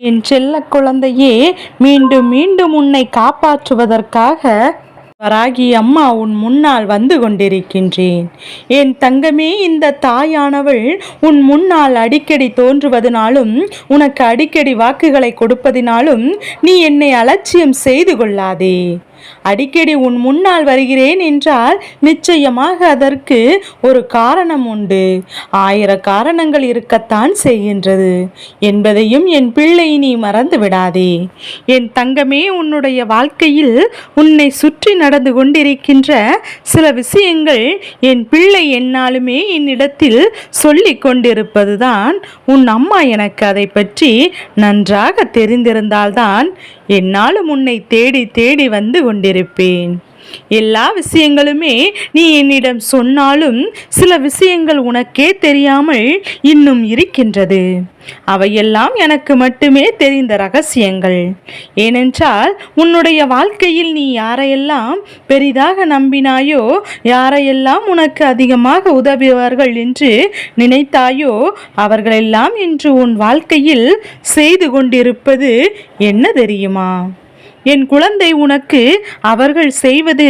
என் செல்ல குழந்தையே மீண்டும் மீண்டும் உன்னை காப்பாற்றுவதற்காக வராகி அம்மா உன் முன்னால் வந்து கொண்டிருக்கின்றேன். என் தங்கமே இந்த தாயானவள் உன் முன்னால் அடிக்கடி தோன்றுவதனாலும் உனக்கு அடிக்கடி வாக்குகளை கொடுப்பதினாலும் நீ என்னை அலட்சியம் செய்து கொள்ளாதே. அடிக்கடி உன் முன்னால் வருகிறேன் என்றால் நிச்சயமாக அதற்கு ஒரு காரணம் உண்டு. ஆயிர காரணங்கள் இருக்கத்தான் செய்கின்றது. என்பதையும் என் பிள்ளை நீ மறந்து விடாதே. என் தங்கமே உன்னுடைய வாழ்க்கையில் உன்னை சுற்றி நடந்து கொண்டிருக்கின்ற சில விஷயங்கள் என் பிள்ளை என்னாலுமே என்னிடத்தில் சொல்லிக் கொண்டிருப்பதுதான். உன் அம்மா எனக்கு அதை பற்றி நன்றாக தெரிந்திருந்தால்தான் என்னாலும் உன்னை தேடி தேடி வந்து கொண்டிருப்பேன். எல்லா விஷயங்களுமே நீ என்னிடம் சொன்னாலும் சில விஷயங்கள் உனக்கே தெரியாமல் இன்னும் இருக்கின்றது. அவையெல்லாம் எனக்கு மட்டுமே தெரிந்த ரகசியங்கள். ஏனென்றால் உன்னுடைய வாழ்க்கையில் நீ யாரையெல்லாம் பெரிதாக நம்பினாயோ யாரையெல்லாம் உனக்கு அதிகமாக உதவுவார்கள் என்று நினைத்தாயோ அவர்களெல்லாம் இன்று உன் வாழ்க்கையில் செய்து கொண்டிருப்பது என்ன தெரியுமா? என் குழந்தை உனக்கு அவர்கள் செய்வது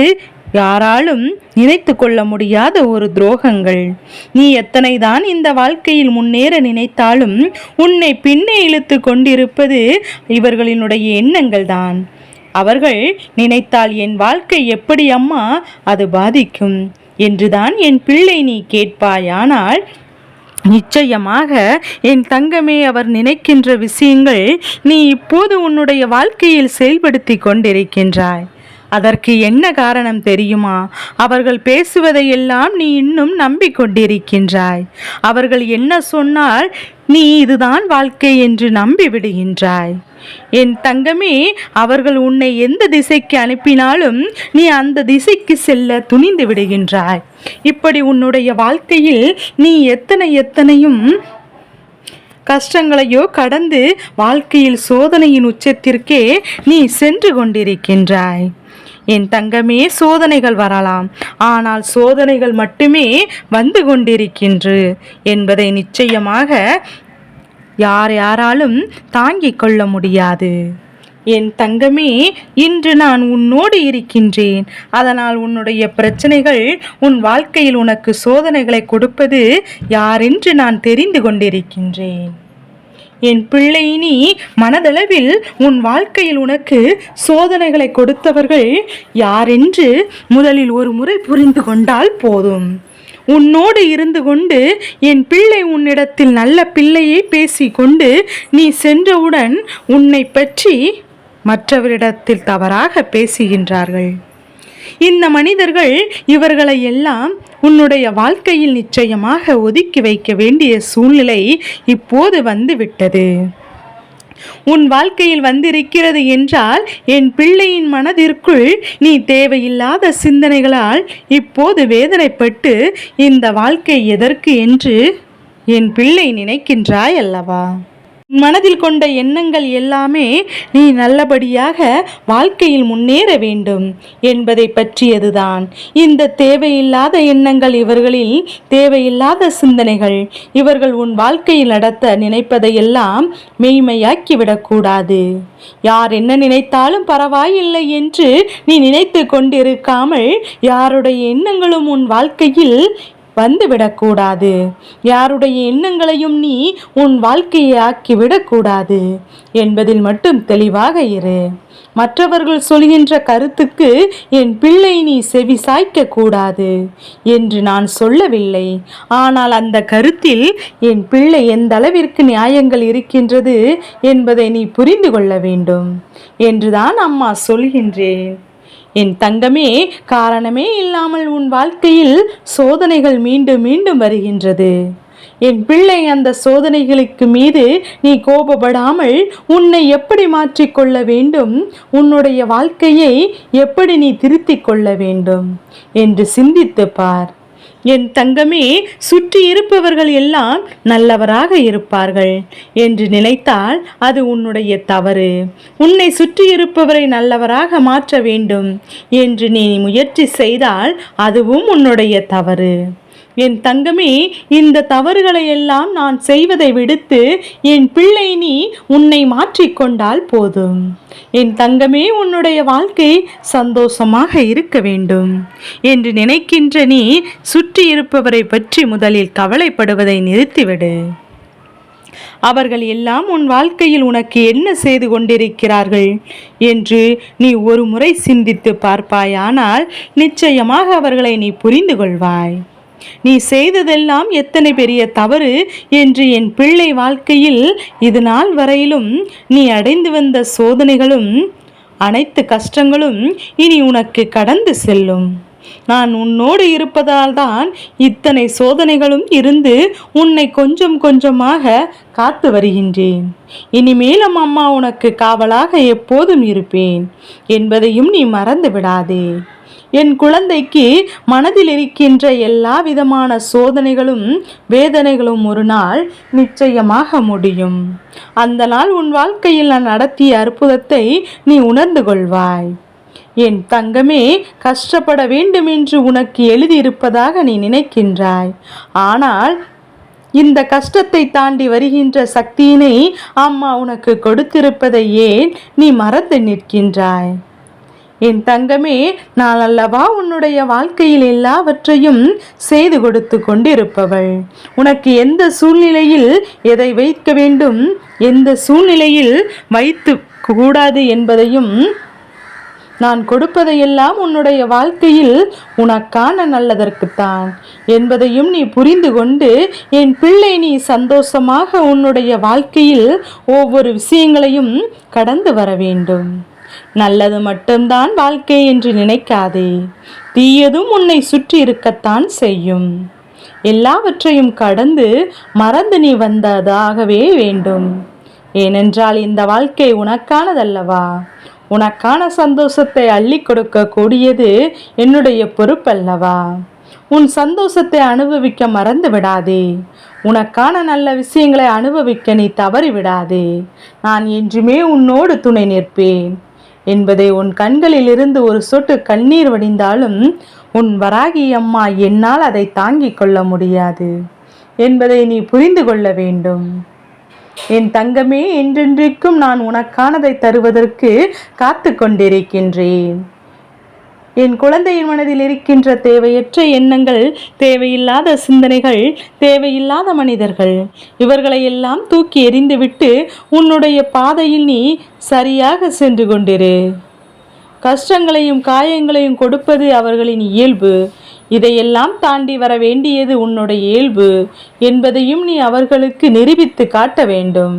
யாராலும் நினைத்து கொள்ள முடியாத ஒரு துரோகங்கள். நீ எத்தனைதான் இந்த வாழ்க்கையில் முன்னேற நினைத்தாலும் உன்னை பின்னே இழுத்து கொண்டிருப்பது இவர்களினுடைய எண்ணங்கள் தான் அவர்கள் நினைத்தால் என் வாழ்க்கை எப்படி அம்மா அது பாதிக்கும். என்றுதான் என் பிள்ளை நீ கேட்பாயானால் நிச்சயமாக என் தங்கமே அவர் நினைக்கின்ற விஷயங்கள் நீ இப்போது உன்னுடைய வாழ்க்கையில் செயல்படுத்தி கொண்டிருக்கின்றாய். அதற்கு என்ன காரணம் தெரியுமா? அவர்கள் பேசுவதையெல்லாம் நீ இன்னும் நம்பிக்கொண்டிருக்கின்றாய். அவர்கள் என்ன சொன்னால் நீ இதுதான் வாழ்க்கை என்று நம்பி விடுகின்றாய் என் தங்கமே அவர்கள் உன்னை எந்த திசைக்கு அனுப்பினாலும் நீ அந்த திசைக்கு செல்ல துணிந்து விடுகின்றாய். இப்படி உன்னுடைய வாழ்க்கையில் நீ எத்தனை எத்தனையும் கஷ்டங்களையோ கடந்து வாழ்க்கையில் சோதனையின் உச்சத்திற்கே நீ சென்று கொண்டிருக்கின்றாய். என் தங்கமே சோதனைகள் வரலாம். ஆனால் சோதனைகள் மட்டுமே வந்து கொண்டிருக்கின்று என்பதை நிச்சயமாக யார் யாராலும் தாங்கிக் கொள்ள முடியாது. என் தங்கமே இன்று நான் உன்னோடு இருக்கின்றேன். அதனால் உன்னுடைய பிரச்சனைகள் உன் வாழ்க்கையில் உனக்கு சோதனைகளை கொடுப்பது யாரென்று நான் தெரிந்து கொண்டிருக்கின்றேன். என் பிள்ளை நீ மனதளவில் உன் வாழ்க்கையில் உனக்கு சோதனைகளை கொடுத்தவர்கள் யாரென்று முதலில் ஒரு முறை புரிந்து கொண்டால் போதும். உன்னோடு இருந்து கொண்டு என் பிள்ளை உன்னிடத்தில் நல்ல பிள்ளையை பேசிக்கொண்டு நீ சென்றவுடன் உன்னை பற்றி மற்றவரிடத்தில் தவறாக பேசுகின்றார்கள். இந்த மனிதர்கள் இவர்களை எல்லாம் உன்னுடைய வாழ்க்கையில் நிச்சயமாக ஒதுக்கி வைக்க வேண்டிய சூழ்நிலை இப்போது வந்துவிட்டது. உன் வாழ்க்கையில் வந்திருக்கிறது என்றால் என் பிள்ளையின் மனதிற்குள் நீ தேவையில்லாத சிந்தனைகளால் இப்போது வேதனைப்பட்டு இந்த வாழ்க்கை எதற்கு என்று என் பிள்ளை நினைக்கின்றாய் அல்லவா? மனதில் கொண்ட எண்ணங்கள் எல்லாமே நீ நல்லபடியாக வாழ்க்கையில் முன்னேற வேண்டும் என்பதை பற்றியதுதான். இந்த தேவையில்லாத எண்ணங்கள் இவர்களில் தேவையில்லாத சிந்தனைகள். இவர்கள் உன் வாழ்க்கையில் நடத்த நினைப்பதையெல்லாம் மெய்மையாக்கிவிடக்கூடாது. யார் என்ன நினைத்தாலும் பரவாயில்லை என்று நீ நினைத்து கொண்டிருக்காமல் யாருடைய எண்ணங்களும் உன் வாழ்க்கையில் வந்துவிடக்கூடாது. யாருடைய எண்ணங்களையும் நீ உன் வாழ்க்கையை ஆக்கிவிடக்கூடாது. என்பதில் மட்டும் தெளிவாக இரு. மற்றவர்கள் சொல்கின்ற கருத்துக்கு என் பிள்ளை நீ செவி சாய்க்க கூடாது என்று நான் சொல்லவில்லை. ஆனால் அந்த கருத்தில் என் பிள்ளை எந்த அளவிற்கு நியாயங்கள் இருக்கின்றது என்பதை நீ புரிந்து கொள்ள வேண்டும். என்றுதான் அம்மா சொல்கின்றேன். என் தங்கமே காரணமே இல்லாமல் உன் வாழ்க்கையில் சோதனைகள் மீண்டும் மீண்டும் வருகின்றது. என் பிள்ளை அந்த சோதனைகளுக்கு மீது நீ கோபப்படாமல் உன்னை எப்படி மாற்றிக்கொள்ள வேண்டும்? உன்னுடைய வாழ்க்கையை எப்படி நீ திருத்திக் கொள்ள வேண்டும்? என்று சிந்தித்து பார். என் தங்கமே சுற்றி இருப்பவர்கள் எல்லாம் நல்லவராக இருப்பார்கள் என்று நினைத்தால் அது உன்னுடைய தவறு. உன்னை சுற்றி இருப்பவரை நல்லவராக மாற்ற வேண்டும் என்று நீ முயற்சி செய்தால் அதுவும் உன்னுடைய தவறு. என் தங்கமே இந்த தவறுகளை எல்லாம் நான் செய்வதை விடுத்து என் பிள்ளை நீ உன்னை மாற்றிக்கொண்டால் போதும். என் தங்கமே உன்னுடைய வாழ்க்கை சந்தோஷமாக இருக்க வேண்டும். என்று நினைக்கின்ற நீ சுற்றி இருப்பவரை பற்றி முதலில் கவலைப்படுவதை நிறுத்திவிடு. அவர்கள் எல்லாம் உன் வாழ்க்கையில் உனக்கு என்ன செய்து கொண்டிருக்கிறார்கள்? என்று நீ ஒரு முறை சிந்தித்து பார்ப்பாயானால் நிச்சயமாக அவர்களை நீ புரிந்து கொள்வாய் நீ செய்ததெல்லாம் எத்தனை பெரிய தவறு என்று என் பிள்ளை வாழ்க்கையில் இது நாள் வரையிலும் நீ அடைந்து வந்த சோதனைகளும் அனைத்து கஷ்டங்களும் இனி உனக்கு கடந்து செல்லும். நான் உன்னோடு இருப்பதால் தான் இத்தனை சோதனைகளும் இருந்து உன்னை கொஞ்சம் கொஞ்சமாக காத்து வருகின்றேன். இனிமேலும் அம்மா உனக்கு காவலாக எப்போதும் இருப்பேன். என்பதையும் நீ மறந்து விடாதே. என் குழந்தைக்கு மனதில் இருக்கின்ற எல்லா விதமான சோதனைகளும் வேதனைகளும் ஒரு நாள் நிச்சயமாக முடியும். அந்த நாள் உன் வாழ்க்கையில் நான் நடத்திய அற்புதத்தை நீ உணர்ந்து கொள்வாய். என் தங்கமே கஷ்டப்பட வேண்டும் என்று உனக்கு எழுதியிருப்பதாக நீ நினைக்கின்றாய். ஆனால் இந்த கஷ்டத்தை தாண்டி வருகின்ற சக்தியினை அம்மா உனக்கு கொடுத்திருப்பதை ஏன் நீ மறந்து நிற்கின்றாய்? என் தங்கமே நான் அல்லவா உன்னுடைய வாழ்க்கையில் எல்லாவற்றையும் செய்து கொடுத்து கொண்டிருப்பவள். உனக்கு எந்த சூழ்நிலையில் எதை வைக்க வேண்டும் எந்த சூழ்நிலையில் வைத்து கூடாது என்பதையும் நான் கொடுப்பதையெல்லாம் உன்னுடைய வாழ்க்கையில் உனக்கான நல்லதற்குத்தான் என்பதையும் நீ புரிந்து கொண்டு என் பிள்ளை நீ சந்தோஷமாக உன்னுடைய வாழ்க்கையில் ஒவ்வொரு விஷயங்களையும் கடந்து வர வேண்டும். நல்லது மட்டும்தான் வாழ்க்கை என்று நினைக்காதே. தீயதும் உன்னை சுற்றி இருக்கத்தான் செய்யும். எல்லாவற்றையும் கடந்து மறந்து நீ வந்ததாகவே வேண்டும். ஏனென்றால் இந்த வாழ்க்கை உனக்கானதல்லவா? உனக்கான சந்தோஷத்தை அள்ளி கொடுக்க கூடியது என்னுடைய பொறுப்பல்லவா? உன் சந்தோஷத்தை அனுபவிக்க மறந்து விடாதே. உனக்கான நல்ல விஷயங்களை அனுபவிக்க நீ தவறி விடாதே நான் என்றுமே உன்னோடு துணை நிற்பேன். என்பதை உன் கண்களிலிருந்து ஒரு சொட்டு கண்ணீர் வடிந்தாலும் உன் வராகி அம்மா என்னால் அதை தாங்கிக் கொள்ள முடியாது என்பதை நீ புரிந்து கொள்ள வேண்டும். என் தங்கமே என்றென்றைக்கும் நான் உனக்கானதை தருவதற்கு காத்து கொண்டிருக்கின்றேன். என் குழந்தையின் மனதில் இருக்கின்ற தேவையற்ற எண்ணங்கள் தேவையில்லாத சிந்தனைகள் தேவையில்லாத மனிதர்கள் இவர்களை எல்லாம் தூக்கி எறிந்துவிட்டு உன்னுடைய பாதையில் நீ சரியாக சென்று கொண்டிரு. கஷ்டங்களையும் காயங்களையும் கொடுப்பது அவர்களின் இயல்பு. இதையெல்லாம் தாண்டி வர வேண்டியது உன்னுடைய இயல்பு என்பதையும் நீ அவர்களுக்கு நிரூபித்து காட்ட வேண்டும்.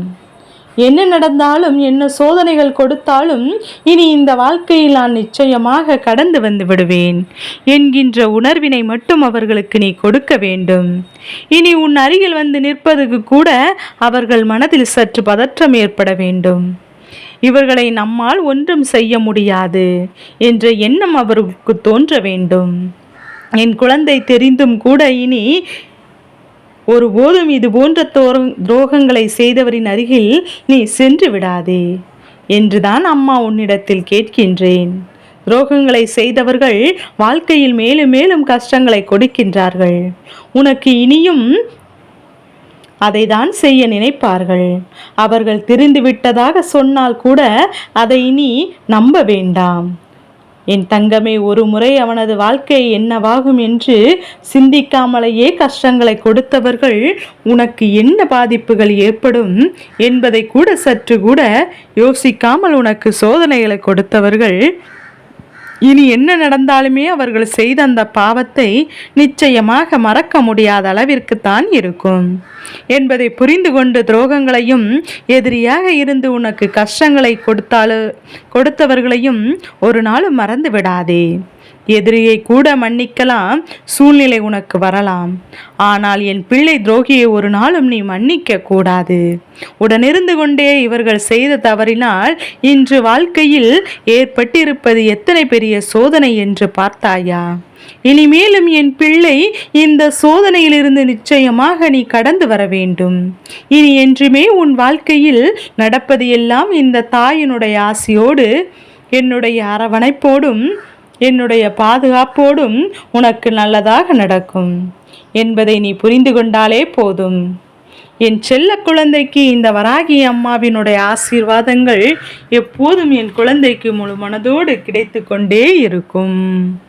என்ன நடந்தாலும் என்ன சோதனைகள் கொடுத்தாலும் இனி இந்த வாழ்க்கையில் நான் நிச்சயமாக கடந்து வந்து விடுவேன். என்கின்ற உணர்வினை மட்டும் அவர்களுக்கு நீ கொடுக்க வேண்டும். இனி உன் அருகில் வந்து நிற்பதுக்கு கூட அவர்கள் மனதில் சற்று பதற்றம் ஏற்பட வேண்டும். இவர்களை நம்மால் ஒன்றும் செய்ய முடியாது என்ற எண்ணம் அவருக்கு தோன்ற வேண்டும். என் குழந்தை தெரிந்தும் கூட இனி ஒருபோதும் இது போன்ற துரோகங்களை செய்தவரின் அருகில் நீ சென்று விடாதே என்றுதான் அம்மா உன்னிடத்தில் கேட்கின்றேன். துரோகங்களை செய்தவர்கள் வாழ்க்கையில் மேலும் மேலும் கஷ்டங்களை கொடுக்கின்றார்கள். உனக்கு இனியும் அதை தான் செய்ய நினைப்பார்கள். அவர்கள் திரிந்து விட்டதாக சொன்னால் கூட அதை இனி நம்ப வேண்டாம். என் தங்கமே ஒரு முறை அவனது வாழ்க்கை என்னவாகும் என்று சிந்திக்காமலேயே கஷ்டங்களை கொடுத்தவர்கள் உனக்கு என்ன பாதிப்புகள் ஏற்படும் என்பதை கூட சற்று கூட யோசிக்காமல் உனக்கு சோதனைகளை கொடுத்தவர்கள் இனி என்ன நடந்தாலுமே அவர்கள் செய்த அந்த பாவத்தை நிச்சயமாக மறக்க முடியாத அளவிற்கு தான் இருக்கும். என்பதை புரிந்து கொண்டு துரோகங்களையும் எதிரியாக இருந்து உனக்கு கஷ்டங்களை கொடுத்தாலும் கொடுத்தவர்களையும் ஒரு நாளும் மறந்து விடாதே. எதிரியை கூட மன்னிக்கலாம் சூழ்நிலை உனக்கு வரலாம். ஆனால் என் பிள்ளை துரோகியை ஒரு நாளும் நீ மன்னிக்க கூடாது. உடனிருந்து கொண்டே இவர்கள் செய்த தவறினால் இன்று வாழ்க்கையில் ஏற்பட்டிருப்பது எத்தனை பெரிய சோதனை என்று பார்த்தாயா? இனிமேலும் என் பிள்ளை இந்த சோதனையிலிருந்து நிச்சயமாக நீ கடந்து வர வேண்டும். இனி என்றுமே உன் வாழ்க்கையில் நடப்பது எல்லாம் இந்த தாயினுடைய ஆசையோடு என்னுடைய அரவணைப்போடும் என்னுடைய பாதுகாப்போடும் உனக்கு நல்லதாக நடக்கும் என்பதை நீ புரிந்து கொண்டாலே போதும். என் செல்ல குழந்தைக்கு இந்த வராகி அம்மாவினுடைய ஆசீர்வாதங்கள் எப்போதும் என் குழந்தைக்கு முழு மனதோடு கிடைத்து கொண்டே இருக்கும்.